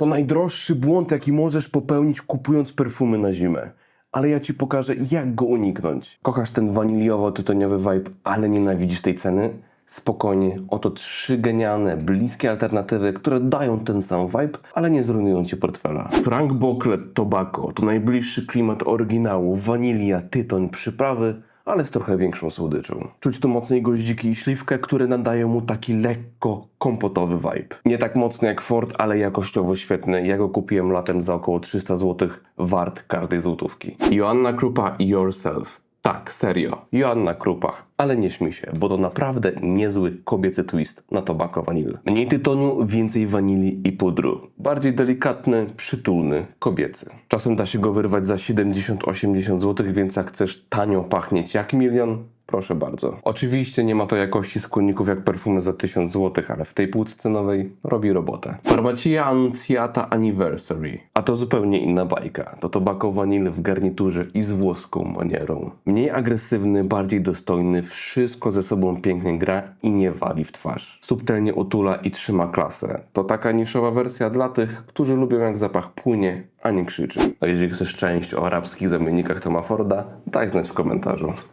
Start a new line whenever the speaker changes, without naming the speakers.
To najdroższy błąd, jaki możesz popełnić kupując perfumy na zimę. Ale ja ci pokażę, jak go uniknąć. Kochasz ten waniliowo-tytoniowy vibe, ale nienawidzisz tej ceny? Spokojnie, oto trzy genialne, bliskie alternatywy, które dają ten sam vibe, ale nie zrujnują ci portfela. Frank Bocklet Tobacco to najbliższy klimat oryginału, wanilia, tytoń, przyprawy, ale z trochę większą słodyczą. Czuć tu mocniej goździki i śliwkę, które nadają mu taki lekko kompotowy vibe. Nie tak mocny jak Ford, ale jakościowo świetny. Ja go kupiłem latem za około 300 zł, wart każdej złotówki. Joanna Krupa Yourself. Tak, serio. Joanna Krupa. Ale nie śmiej się, bo to naprawdę niezły kobiecy twist na tobacco vanille. Mniej tytoniu, więcej wanilii i pudru. Bardziej delikatny, przytulny, kobiecy. Czasem da się go wyrwać za 70-80 zł, więc jak chcesz tanio pachnieć jak milion, Proszę bardzo. Oczywiście nie ma to jakości składników jak perfumy za 1000 zł, ale w tej półce cenowej robi robotę. Farmacia Annunciata Anniversary. A to zupełnie inna bajka. To tobacco vanille w garniturze i z włoską manierą. Mniej agresywny, bardziej dostojny, wszystko ze sobą pięknie gra i nie wali w twarz. Subtelnie otula i trzyma klasę. To taka niszowa wersja dla tych, którzy lubią jak zapach płynie, a nie krzyczy. A jeżeli chcesz część o arabskich zamiennikach Toma Forda, daj znać w komentarzu.